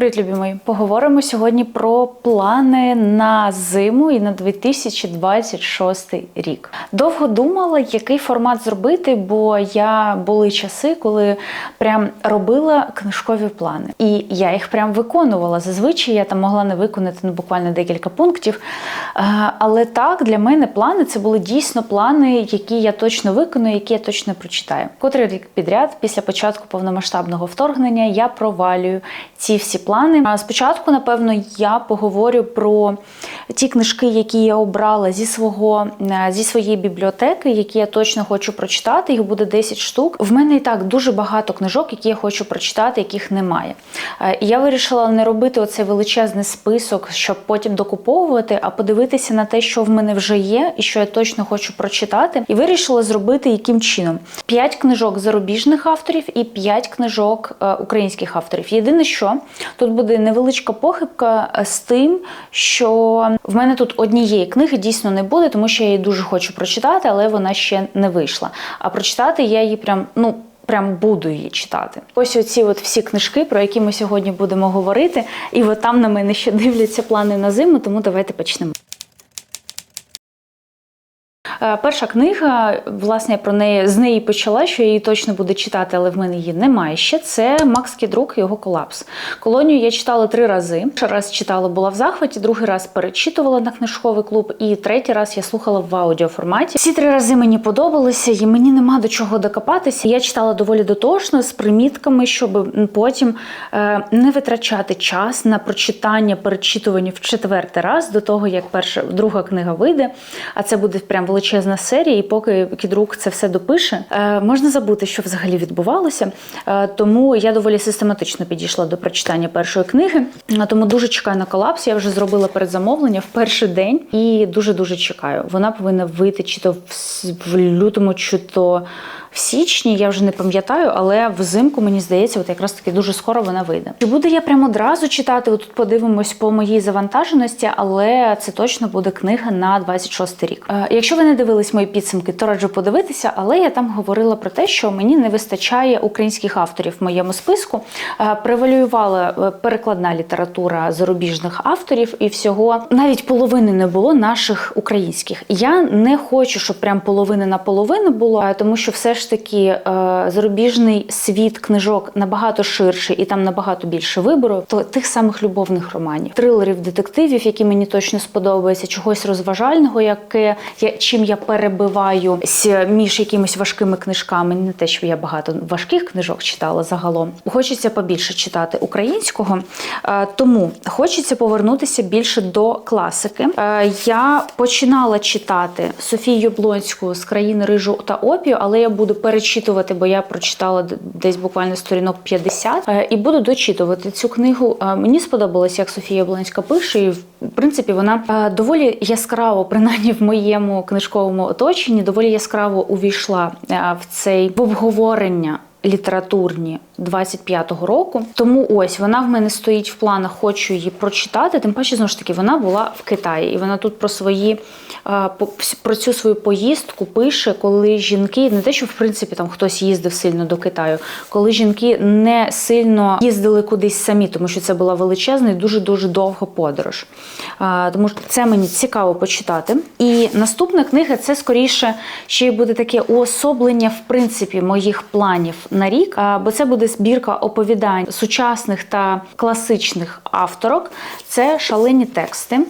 Привіт, любі! Поговоримо сьогодні про плани на зиму і на 2026 рік. Довго думала, який формат зробити, бо я були часи, коли прям робила книжкові плани, і я їх прям виконувала. Зазвичай я там могла не виконати ну, буквально декілька пунктів. Е, Але так, для мене плани це були дійсно плани, які я точно виконую, які я точно прочитаю. Котрий рік підряд, після початку повномасштабного вторгнення, я провалюю ці всі плани. А спочатку, напевно, я поговорю про ті книжки, які я обрала зі свого е, зі своєї бібліотеки, які я точно хочу прочитати. Їх буде 10 штук. В мене і так дуже багато книжок, які я хочу прочитати, яких немає. Е, І я вирішила не робити оцей величезний список, щоб потім докуповувати, а подивитися на те, що в мене вже є, і що я точно хочу прочитати. І вирішила зробити яким чином: 5 книжок зарубіжних авторів і 5 книжок е, українських авторів. Єдине, що тут буде невеличка похибка е, з тим, що в мене тут однієї книги дійсно не буде, тому що я її дуже хочу прочитати, але вона ще не вийшла. А прочитати я її прям ну. Прям буду її читати. Ось оці от всі книжки, про які ми сьогодні будемо говорити. І от там на мене ще дивляться плани на зиму, тому давайте почнемо. Е, Перша книга, власне, я про неї з неї почала, що я її точно буду читати, але в мене її немає ще. Це Макс Кідрук його колапс. Колонію я читала три рази. Перший раз читала, була в захваті, другий раз перечитувала на книжковий клуб, і третій раз я слухала в аудіоформаті. Всі три рази мені подобалися, і мені нема до чого докопатися. Я читала доволі дотошно з примітками, щоб потім е, не витрачати час на прочитання, перечитування в четвертий раз до того, як перша друга книга вийде. А це буде прям величезна серія, і поки кідрук це все допише, е, можна забути, що взагалі відбувалося. Е, тому я доволі систематично підійшла до прочитання першої книги. Е, Тому дуже чекаю на колапс. Я вже зробила передзамовлення в перший день і дуже дуже чекаю. Вона повинна вийти чи то в лютому, чи то в січні. Я вже не пам'ятаю, але взимку мені здається, от якраз таки дуже скоро вона вийде. Чи буду я прямо одразу читати? От тут подивимось по моїй завантаженості, але це точно буде книга на 26 рік. Е, Якщо ви не дивились мої підсумки, то раджу подивитися, але я там говорила про те, що мені не вистачає українських авторів в моєму списку. Е, Превалювала е, перекладна література зарубіжних авторів, і всього навіть половини не було наших українських. Я не хочу, щоб прям половина на половину було, е, тому що все ж таки е, зарубіжний світ книжок набагато ширший і там набагато більше вибору. То тих самих любовних романів, трилерів, детективів, які мені точно сподобаються, чогось розважального, яке я чим я перебиваю між якимись важкими книжками. Не те, що я багато важких книжок читала загалом. Хочеться побільше читати українського, е, тому хочеться повернутися більше до класики. Е, Я починала читати Софію Яблонську з країни рижу та опію, але я буду перечитувати, бо я прочитала десь буквально сторінок 50, е, і буду дочитувати цю книгу. Е, Мені сподобалось, як Софія Блонська пише, і в принципі вона е, доволі яскраво, принаймні в моєму книжковому оточенні, доволі яскраво увійшла в цей в обговорення. Літературні 25-го року, тому ось вона в мене стоїть в планах, хочу її прочитати. Тим паче, знову ж таки, вона була в Китаї, і вона тут про свої е, про цю свою поїздку пише, коли жінки не те, що в принципі там хтось їздив сильно до Китаю, коли жінки не сильно їздили кудись самі, тому що це була величезна і дуже дуже довга подорож. Е, Тому що це мені цікаво почитати. І наступна книга це скоріше ще й буде таке уособлення в принципі моїх планів на рік, бо це буде збірка оповідань сучасних та класичних авторок. Це шалені тексти,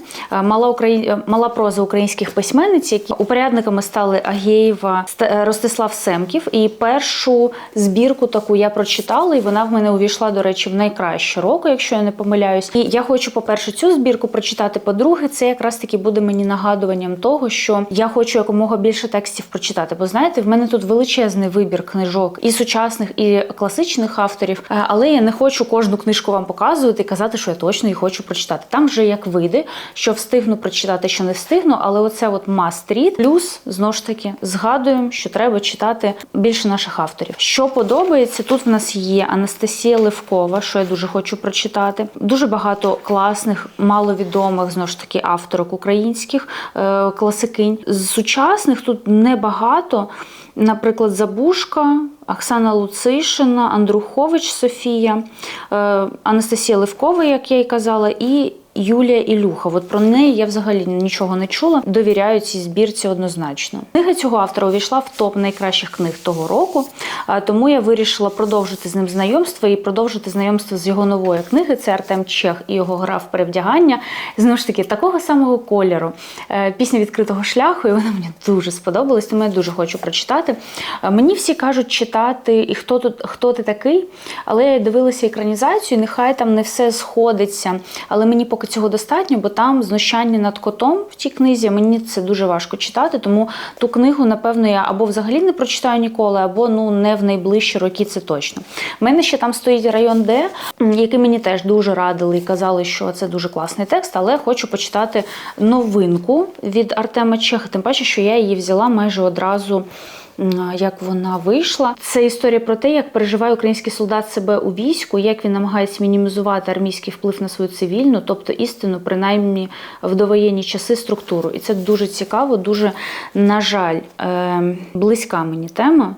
мала Украї... мала проза українських письменниць, які упорядниками стали Агєєва, Ст- Ростислав Семків. І першу збірку таку я прочитала, і вона в мене увійшла, до речі, в найкраще року, якщо я не помиляюсь. І я хочу, по-перше, цю збірку прочитати. По-друге, це якраз таки буде мені нагадуванням того, що я хочу якомога більше текстів прочитати. Бо знаєте, в мене тут величезний вибір книжок і сучасних, і класичних авторів. Е, Але я не хочу кожну книжку вам показувати і казати, що я точно її хочу прочитати. Там вже як вийде, що встигну прочитати, що не встигну. Але оце от read. Плюс знову ж таки згадуємо, що треба читати більше наших авторів. Що подобається, тут в нас є Анастасія Левкова, що я дуже хочу прочитати. Дуже багато класних, маловідомих знову ж таки авторок українських е, класикинь. З сучасних тут небагато. Наприклад, Забушка, Оксана Луцишина, Андрухович Софія, е, Анастасія Левкова, як я й казала, і Юлія Ілюха. От про неї я взагалі нічого не чула. Довіряю цій збірці однозначно. Книга цього автора увійшла в топ найкращих книг того року, тому я вирішила продовжити з ним знайомство і продовжити знайомство з його нової книги. Це Артем Чех і його гра в перевдягання. Знову ж таки, такого самого кольору. Е, Пісня відкритого шляху, і вона мені дуже сподобалась, тому я дуже хочу прочитати. Е, Мені всі кажуть читати, і хто тут хто ти такий, але я дивилася екранізацію, нехай там не все сходиться. Але мені поки цього достатньо, бо там знущання над котом в тій книзі. Мені це дуже важко читати, тому ту книгу, напевно, я або взагалі не прочитаю ніколи, або ну не в найближчі роки це точно. У мене ще там стоїть район Д, який мені теж дуже радили і казали, що це дуже класний текст, але хочу почитати новинку від Артема Чеха, тим паче, що я її взяла майже одразу. Як вона вийшла, це історія про те, як переживає український солдат себе у війську, як він намагається мінімізувати армійський вплив на свою цивільну, тобто істину, принаймні в довоєнні часи, структуру. І це дуже цікаво, дуже на жаль, е, близька мені тема,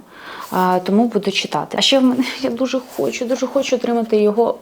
тому буду читати. А ще в мене я дуже хочу, дуже хочу отримати його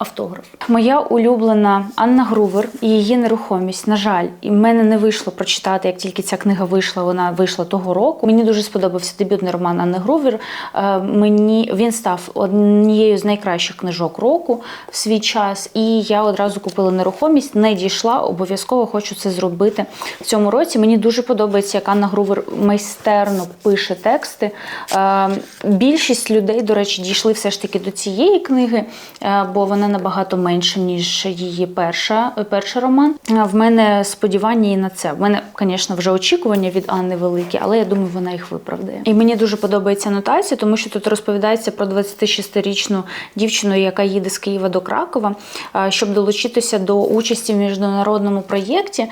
автограф. Моя улюблена Анна Грувер і її нерухомість. На жаль, і в мене не вийшло прочитати, як тільки ця книга вийшла, вона вийшла того року. Мені дуже сподобався дебютний роман Анни Грувер. Е, Мені він став однією з найкращих книжок року в свій час, і я одразу купила нерухомість, не дійшла. Обов'язково хочу це зробити в цьому році. Мені дуже подобається, як Анна Грувер майстерно пише тексти. Е, Більшість людей, до речі, дійшли все ж таки до цієї книги, е, бо вона набагато менша, ніж її перша, перший роман. В мене сподівання і на це. В мене, звісно, вже очікування від Анни великі, але я думаю, вона їх виправдає. І мені дуже подобається анотація, тому що тут розповідається про 26-річну дівчину, яка їде з Києва до Кракова, щоб долучитися до участі в міжнародному проєкті.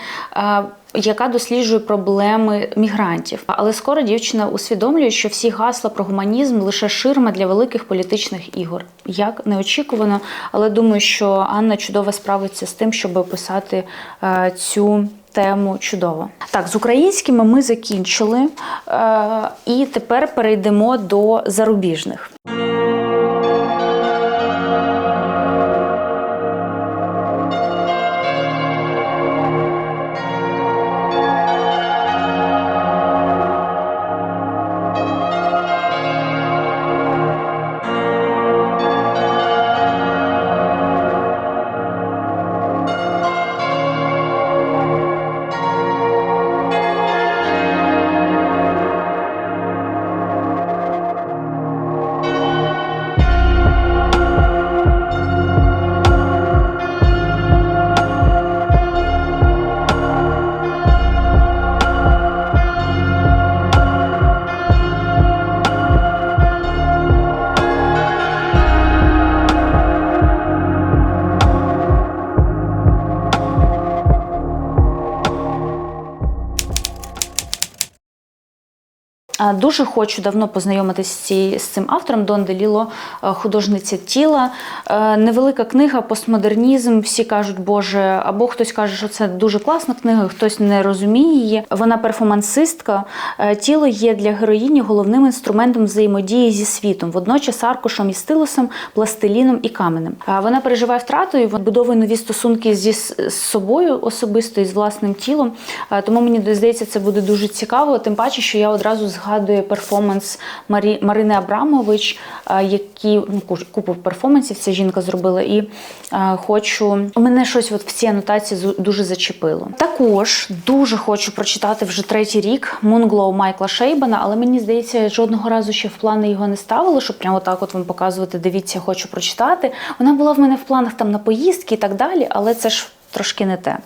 Яка досліджує проблеми мігрантів. Але скоро дівчина усвідомлює, що всі гасла про гуманізм лише ширма для великих політичних ігор. Як неочікувано, але думаю, що Анна чудово справиться з тим, щоб описати е, цю. Тему чудово. Так, з українськими ми закінчили, е, і тепер перейдемо до зарубіжних. Дуже хочу давно познайомитися з, цим автором Дон Деліло, е, художниця тіла. Е, Невелика книга, постмодернізм. Всі кажуть, Боже, або хтось каже, що це дуже класна книга, хтось не розуміє її. Вона перформансистка. Е, Тіло є для героїні головним інструментом взаємодії зі світом, водночас аркушем і стилусом, пластиліном і каменем. Вона переживає втрату і будовує нові стосунки зі собою особисто і з власним тілом. Тому мені здається, це буде дуже цікаво. Тим паче, що я одразу згадую перформанс Марі... Марини Абрамович, е, які ну, купу перформансів ця жінка зробила, і е, хочу. Мене щось от в цій анотації дуже зачепило. Також дуже хочу прочитати вже третій рік Moonglow Майкла Шейбана, але мені здається, жодного разу ще в плани його не ставили, щоб прямо так от вам показувати. Дивіться, хочу прочитати. Вона була в мене в планах там на поїздки і так далі, але це ж. Трошки не те.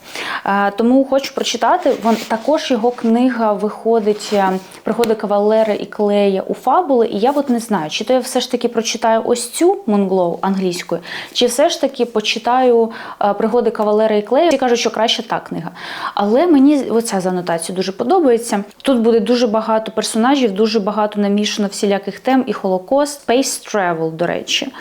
Е, Тому хочу прочитати. Вон також його книга виходить е, приходи кавалера і клея у фабули. І я от не знаю, чи то я все ж таки прочитаю ось цю Монглоу англійською, чи все ж таки почитаю е, пригоди кавалера і клея. Всі кажуть, що краще та книга. Але мені оця за анотацію дуже подобається. Тут буде дуже багато персонажів, дуже багато намішано всіляких тем, і Холокост, Space Travel, до речі.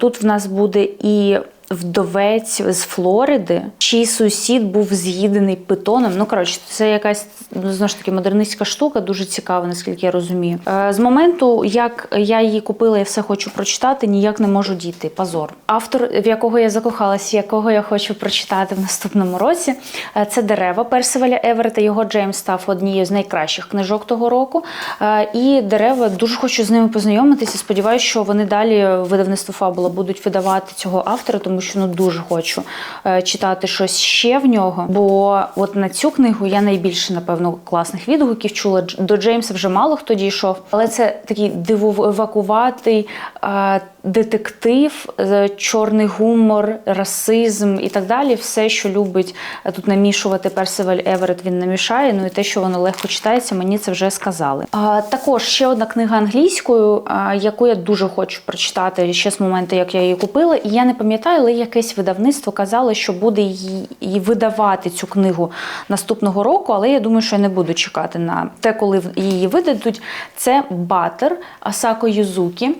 Тут в нас буде і вдовець з Флориди, чий сусід був з'їдений питоном. Ну коротше, це якась ну, знову ж таки модернистська штука, дуже цікава, наскільки я розумію. Е, З моменту, як я її купила, я все хочу прочитати, ніяк не можу дійти. Позор. Автор, в якого я закохалася, якого я хочу прочитати в наступному році, е, це дерева Персиваля Еверета. Його Джеймс став однією з найкращих книжок того року. Е, І дерева дуже хочу з ними познайомитися. Сподіваюся, що вони далі видавництво Фабула будуть видавати цього автора, тому що ну дуже хочу е, читати щось ще в нього. Бо от на цю книгу я найбільше напевно класних відгуків чула. До Джеймса вже мало хто дійшов, але це такий дивовакуватий е, детектив, е, чорний гумор, расизм і так далі. Все, що любить тут намішувати Персиваль Еверет, він намішає. Ну і те, що воно легко читається, мені це вже сказали. Також ще одна книга англійською, яку я дуже хочу прочитати ще з моменту, як я її купила. І я не пам'ятаю, але якесь видавництво казало, що буде її, видавати цю книгу наступного року. Але я думаю, що я не буду чекати на те, коли її видадуть. Це Батер Асако Юзукі.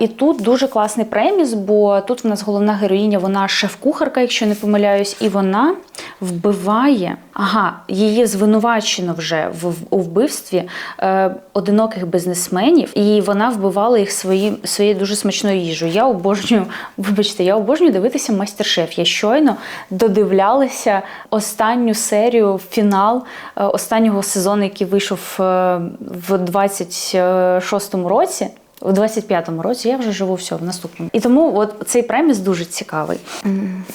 І тут дуже класний преміс, бо тут в нас головна героїня, вона шеф-кухарка, якщо не помиляюсь, і вона вбиває. Ага, її звинувачено вже у вбивстві е, одиноких бізнесменів, і вона вбивала їх свої, своєю дуже смачною їжею. Я обожнюю, вибачте, я обожнюю дивитися майстер-шеф. Я щойно додивлялася останню серію, фінал е, останнього сезону, який вийшов е, в 26-му році. У 25-му році я вже живу все в наступному. І тому от цей преміс дуже цікавий.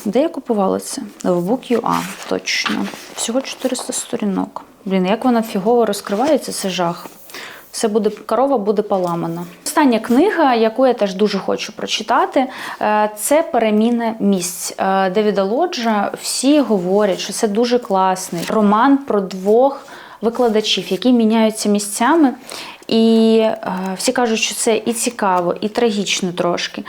Де я купувала це? В Book.ua, точно. Всього 400 сторінок. Блін, як вона фігово розкривається, це жах. Все буде корова буде поламана. Остання книга, яку я теж дуже хочу прочитати, е, це переміна місць Е, Девіда Лоджа. Всі говорять, що це дуже класний роман про двох викладачів, які міняються місцями. І е, всі кажуть, що це і цікаво, і трагічно трошки,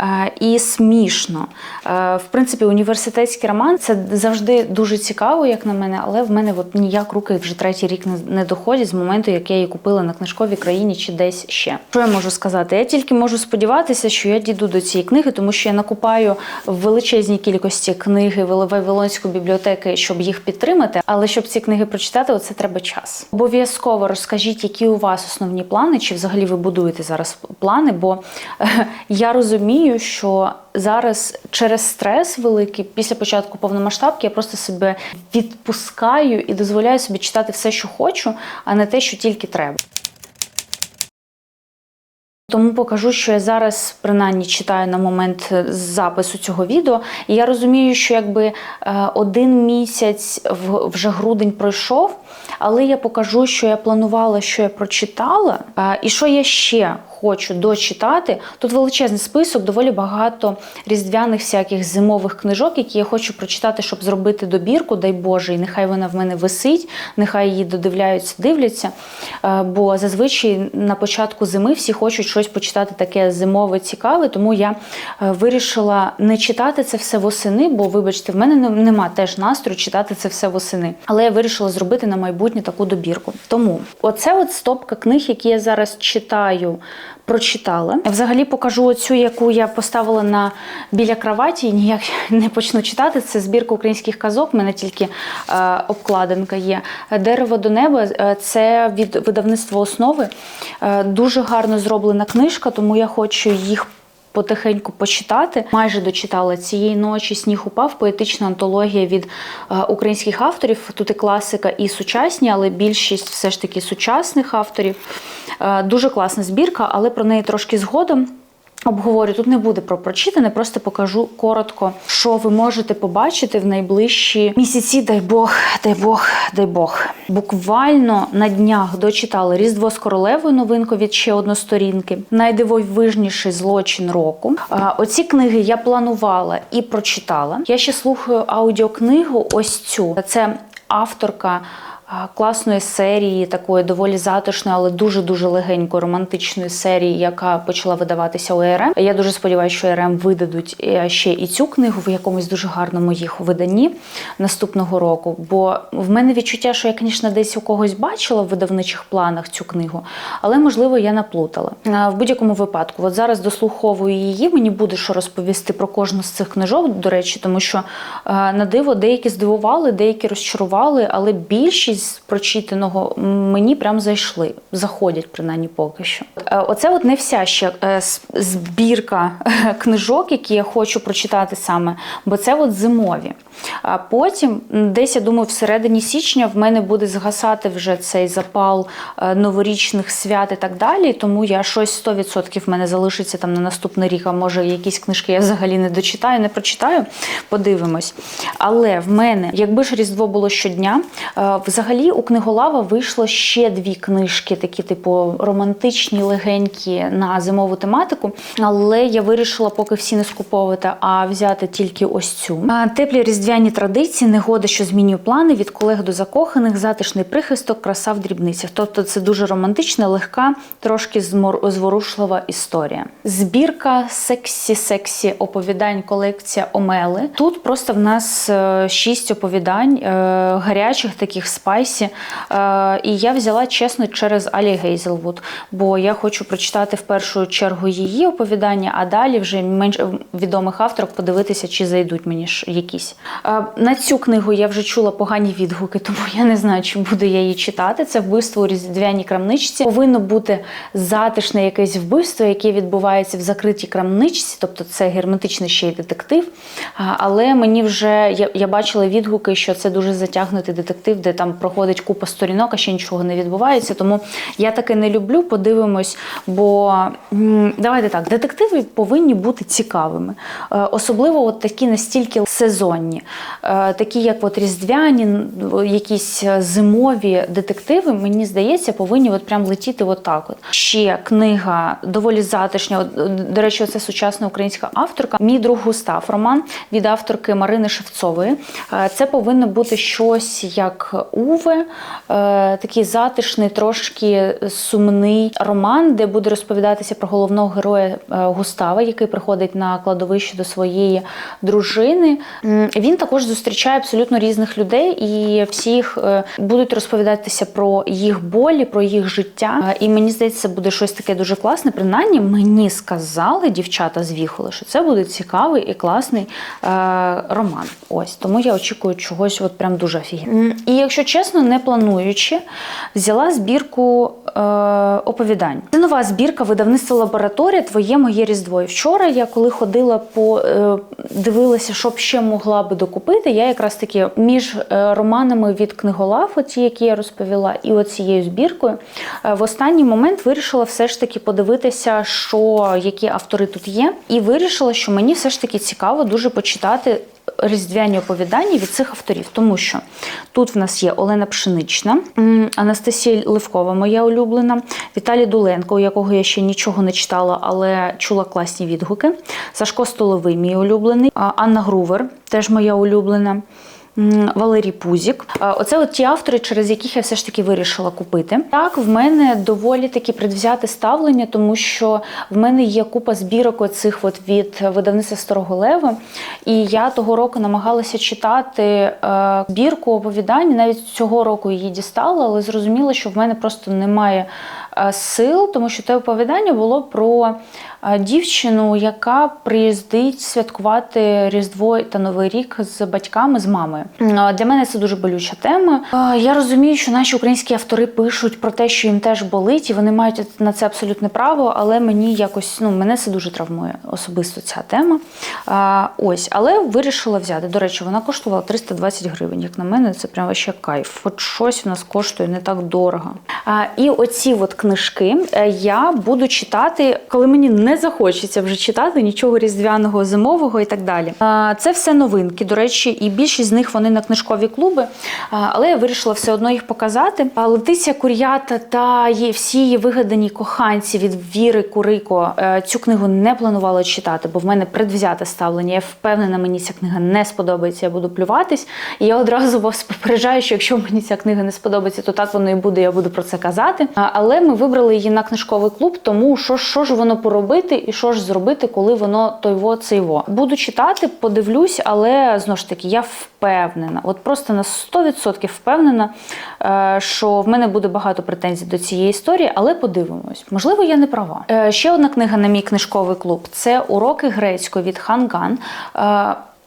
е, і смішно. Е, в принципі, університетський роман це завжди дуже цікаво, як на мене, але в мене от ніяк руки вже третій рік не, доходять з моменту, як я її купила на книжковій країні чи десь ще. Що я можу сказати? Я тільки можу сподіватися, що я дійду до цієї книги, тому що я накупаю в величезній кількості книги Вавилонської бібліотеки, щоб їх підтримати. Але щоб ці книги прочитати, оце треба час. Обов'язково розкажіть, які у вас основні плани, чи взагалі ви будуєте зараз плани, бо е, я розумію, що зараз через стрес великий після початку повномасштабки я просто себе відпускаю і дозволяю собі читати все, що хочу, а не те, що тільки треба. Тому покажу, що я зараз принаймні читаю на момент е, запису цього відео. І я розумію, що якби е, один місяць вже грудень пройшов, але я покажу, що я планувала, що я прочитала, е, і що я ще хочу дочитати. Тут величезний список, доволі багато різдвяних всяких зимових книжок, які я хочу прочитати, щоб зробити добірку, дай Боже, і нехай вона в мене висить, нехай її додивляються, дивляться. Е, Бо зазвичай на початку зими всі хочуть щось почитати таке зимове, цікаве. Тому я е, вирішила не читати це все восени, бо, вибачте, в мене нема теж настрою читати це все восени. Але я вирішила зробити на майбутнє таку добірку. Тому оце от стопка книг, які я зараз читаю. Прочитала. Взагалі покажу оцю, яку я поставила на біля кроваті і ніяк не почну читати. Це збірка українських казок. У мене тільки е, обкладинка є. Дерево до неба е, це від видавництва основи. Е, дуже гарно зроблена книжка, тому я хочу їх. Потихеньку почитати. Майже дочитала цієї ночі. Сніг упав. Поетична антологія від е, українських авторів. Тут і класика, і сучасні, але більшість все ж таки сучасних авторів. Е, дуже класна збірка, але про неї трошки згодом. Обговорю, тут не буде про прочитане, просто покажу коротко, що ви можете побачити в найближчі місяці. Дай Бог, дай Бог, дай Бог. Буквально на днях дочитали Різдво з королевою новинку від ще односторінки, найдивовижніший злочин року. А, Оці книги я планувала і прочитала. Я ще слухаю аудіокнигу. Ось цю це авторка класної серії, такої доволі затишної, але дуже дуже легенької романтичної серії, яка почала видаватися у РМ. Я дуже сподіваюся, що РМ видадуть е, ще і цю книгу в якомусь дуже гарному їх виданні наступного року. Бо в мене відчуття, що я, звісно, десь у когось бачила в видавничих планах цю книгу, але можливо я наплутала. В будь-якому випадку, от зараз дослуховую її. Мені буде що розповісти про кожну з цих книжок, до речі, тому що на диво деякі здивували, деякі розчарували, але більшість з прочитаного мені прям зайшли, заходять принаймні поки що. Е, Оце от не вся ще збірка е, книжок, які я хочу прочитати саме, бо це от зимові. А потім, десь я думаю, всередині січня в мене буде згасати вже цей запал е, новорічних свят і так далі. Тому я щось 100% в мене залишиться там на наступний рік. А може, якісь книжки я взагалі не дочитаю, не прочитаю. Подивимось. Але в мене, якби ж Різдво було щодня, е, взагалі у книголава вийшло ще дві книжки, такі, типу, романтичні, легенькі на зимову тематику. Але я вирішила поки всі не скуповувати, а взяти тільки ось цю. Теплі різдвяні традиції, негода, що змінює плани від колег до закоханих, затишний прихисток, краса в дрібницях. Тобто це дуже романтична, легка, трошки зворушлива історія. Збірка сексі-сексі оповідань, колекція Омели. Тут просто в нас е, шість оповідань е, гарячих, таких спайсі. Е, І я взяла чесно через Алі Гейзелвуд, бо я хочу прочитати в першу чергу її оповідання, а далі вже менш відомих авторок подивитися, чи зайдуть мені ж якісь. Е, На цю книгу я вже чула погані відгуки, тому я не знаю, чи буду я її читати. Це вбивство у різдвяній крамничці. Повинно бути затишне якесь вбивство, яке відбувається в закритій крамничці, тобто це герметичний ще й детектив. А, Але мені вже я, я бачила відгуки, що це дуже затягнутий детектив, де там проходить купа сторінок, а ще нічого не відбувається. Тому я таке не люблю. Подивимось, бо давайте так, детективи повинні бути цікавими, Е, особливо от такі настільки сезонні, Е, такі як от різдвяні, якісь е, зимові детективи, мені здається, повинні от прям летіти отак. От. Ще книга доволі затишня. До речі, це сучасна українська авторка. Мій друг Густав роман від авторки Марини Шевцової. Це повинно бути щось як Уве, такий затишний, трошки сумний роман, де буде розповідатися про головного героя е, Густава, який приходить на кладовище до своєї дружини. Він також зустрічає абсолютно різних людей, і всі їх е, будуть розповідатися про їх болі, про їх життя. Е, І мені здається, буде щось таке дуже класне. Принаймні, мені сказали дівчата з Віхоли, що це буде цікавий і класний роман. Ось тому я очікую чогось, от прям дуже офігенно. І якщо чесно, не плануючи, взяла збірку е, оповідань. Це нова збірка видавництва лабораторія Твоє моє різдво. І вчора я коли ходила по е, дивилася, що б ще могла би докупити. Я якраз таки між е, романами від книголав, оці, які я розповіла, і оцією збіркою, е, в останній момент вирішила все ж таки подивитися, що які автори тут є, і вирішила, що мені все ж таки цікаво дуже почитати. Різдвяні оповідання від цих авторів, тому що тут в нас є Олена Пшенична, Анастасія Левкова, моя улюблена, Віталій Дуленко, у якого я ще нічого не читала, але чула класні відгуки. Сашко Столовий, мій улюблений, Анна Грувер, теж моя улюблена. Валерій Пузік. Оце от ті автори, через яких я все ж таки вирішила купити. Так, в мене доволі таки предвзяте ставлення, тому що в мене є купа збірок оцих от від видавництва Старого Лева. І я того року намагалася читати е, збірку оповідань. Навіть цього року її дістала, але зрозуміла, що в мене просто немає е, сил, тому що те оповідання було про дівчину, яка приїздить святкувати Різдво та Новий рік з батьками, з мамою. Для мене це дуже болюча тема. Я розумію, що наші українські автори пишуть про те, що їм теж болить, і вони мають на це абсолютне право, але мені якось ну мене це дуже травмує особисто ця тема. Ось, але вирішила взяти. До речі, вона коштувала 320 гривень. Як на мене, це прям ще кайф. От щось в нас коштує не так дорого. І оці от книжки е, я буду читати, коли мені не захочеться вже читати нічого різдвяного, зимового і так далі. Це все новинки. До речі, і більшість з них вони на книжкові клуби, але я вирішила все одно їх показати. А, Летиця Кур'ята та всі її вигадані коханці від Віри Курико е, цю книгу не планувала читати, бо в мене предвзяте ставлення. Я впевнена, мені ця книга не сподобається, я буду плюватись. І я одразу вас попереджаю, що якщо мені ця книга не сподобається, то так воно і буде. Я буду про це казати. Але ми вибрали її на книжковий клуб, тому що, що ж воно поробити і що ж зробити, коли воно тойво цейво. Буду читати, подивлюсь, але знову ж таки я впевнена, от просто на 100% впевнена, е, що в мене буде багато претензій до цієї історії, але подивимось. Можливо, я не права. Е, Ще одна книга на мій книжковий клуб це уроки грецької від Ханган.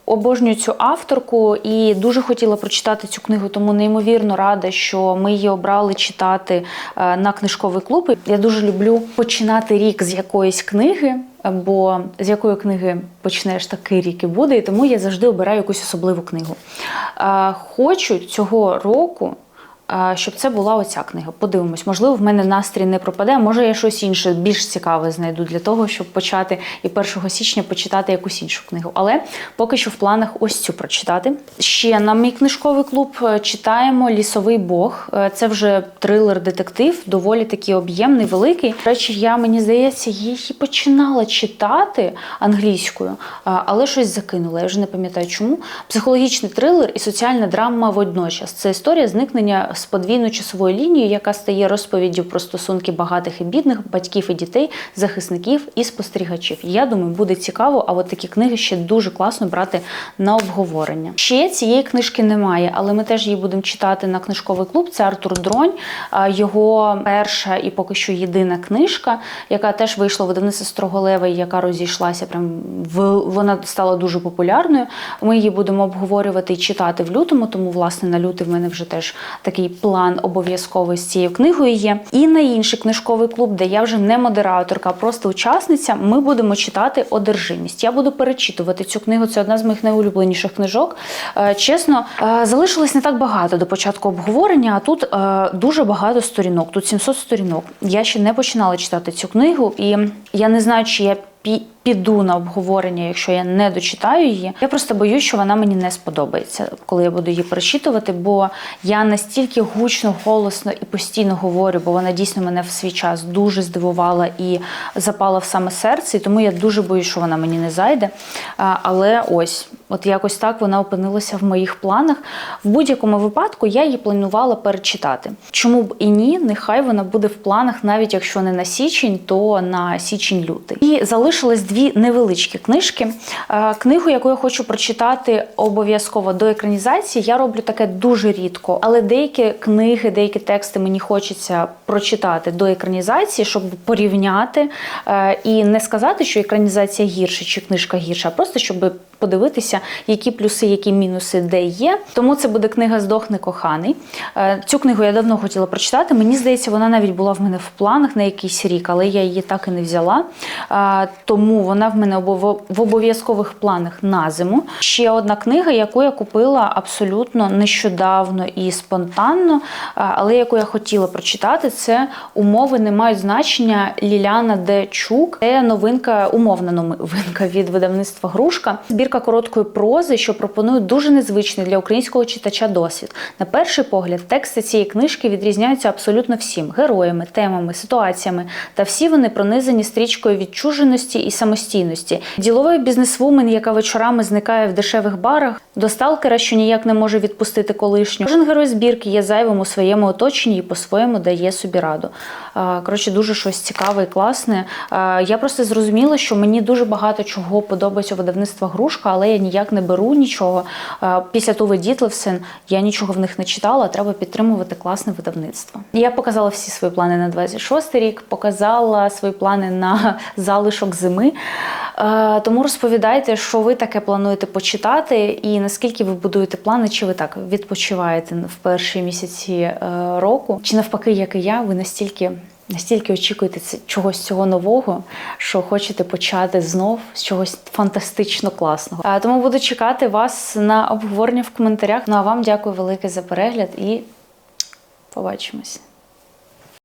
Обожнюю цю авторку і дуже хотіла прочитати цю книгу, тому неймовірно рада, що ми її обрали читати е, на книжковий клуб. Я дуже люблю починати рік з якоїсь книги, бо з якої книги почнеш, такий рік і буде. І тому я завжди обираю якусь особливу книгу. Е, Хочу цього року. Щоб це була оця книга. Подивимось, можливо, в мене настрій не пропаде. Може, я щось інше більш цікаве знайду для того, щоб почати і 1 січня почитати якусь іншу книгу. Але поки що в планах ось цю прочитати. Ще на мій книжковий клуб е, читаємо Лісовий Бог. Е, Це вже трилер-детектив, доволі такий об'ємний, великий. До речі, я мені здається, її починала читати англійською, але щось закинула. Я вже не пам'ятаю чому. Психологічний трилер і соціальна драма водночас. Це історія зникнення з подвійною часовою лінією, яка стає розповіддю про стосунки багатих і бідних, батьків і дітей, захисників і спостерігачів. Я думаю, буде цікаво. А от такі книги ще дуже класно брати на обговорення. Ще цієї книжки немає, але ми теж її будемо читати на книжковий клуб. Це Артур Дронь, його перша і поки що єдина книжка, яка теж вийшла видавництво Строголева, яка розійшлася. Прям в вона стала дуже популярною. Ми її будемо обговорювати і читати в лютому. Тому, власне, на лютий в мене вже теж такий план обов'язковий з цією книгою є. І на інший книжковий клуб, де я вже не модераторка, а просто учасниця, ми будемо читати одержимість. Я буду перечитувати цю книгу. Це одна з моїх найулюбленіших книжок. Е, Чесно, е, залишилось не так багато до початку обговорення, а тут е, дуже багато сторінок. Тут 700 сторінок. Я ще не починала читати цю книгу, і я не знаю, чи я пі- піду на обговорення, якщо я не дочитаю її. Я просто боюсь, що вона мені не сподобається, коли я буду її перечитувати, бо я настільки гучно, голосно і постійно говорю, бо вона дійсно мене в свій час дуже здивувала і запала в саме серце. І тому я дуже боюсь, що вона мені не зайде. Але ось, от якось так вона опинилася в моїх планах. В будь-якому випадку я її планувала перечитати. Чому б і ні? Нехай вона буде в планах, навіть якщо не на січень, то на січень-лютий. І залишилось дві невеличкі книжки. Е, Книгу, яку я хочу прочитати обов'язково до екранізації, я роблю таке дуже рідко. Але деякі книги, деякі тексти мені хочеться прочитати до екранізації, щоб порівняти е, і не сказати, що екранізація гірша чи книжка гірша, а просто щоб подивитися, які плюси, які мінуси де є. Тому це буде книга Здохне коханий. Е, Цю книгу я давно хотіла прочитати. Мені здається, вона навіть була в мене в планах на якийсь рік, але я її так і не взяла. Е, Вона в мене в обов'язкових планах на зиму. Ще одна книга, яку я купила абсолютно нещодавно і спонтанно, але яку я хотіла прочитати, це умови не мають значення Ліляна Де Чук. Це новинка, умовна новинка від видавництва Грушка. Збірка короткої прози, що пропонує дуже незвичний для українського читача досвід. На перший погляд, тексти цієї книжки відрізняються абсолютно всім героями, темами, ситуаціями, та всі вони пронизані стрічкою відчуженості і самостійності. Діловий бізнесвумен, яка вечорами зникає в дешевих барах, до сталкера, що ніяк не може відпустити колишню. Кожен герой збірки є зайвим у своєму оточенні і по-своєму дає собі раду. Коротше, дуже щось цікаве і класне. Я просто зрозуміла, що мені дуже багато чого подобається видавництва Грушка, але я ніяк не беру нічого. Після Туви Дітлевсен я нічого в них не читала. Треба підтримувати класне видавництво. Я показала всі свої плани на 26 рік, показала свої плани на залишок зими. Е, Тому розповідайте, що ви таке плануєте почитати, і наскільки ви будуєте плани, чи ви так відпочиваєте в перші місяці е, року, чи навпаки, як і я, ви настільки. Настільки очікуєте чогось цього нового, що хочете почати знов з чогось фантастично класного. Тому буду чекати вас на обговорення в коментарях. Ну а вам дякую велике за перегляд і побачимось.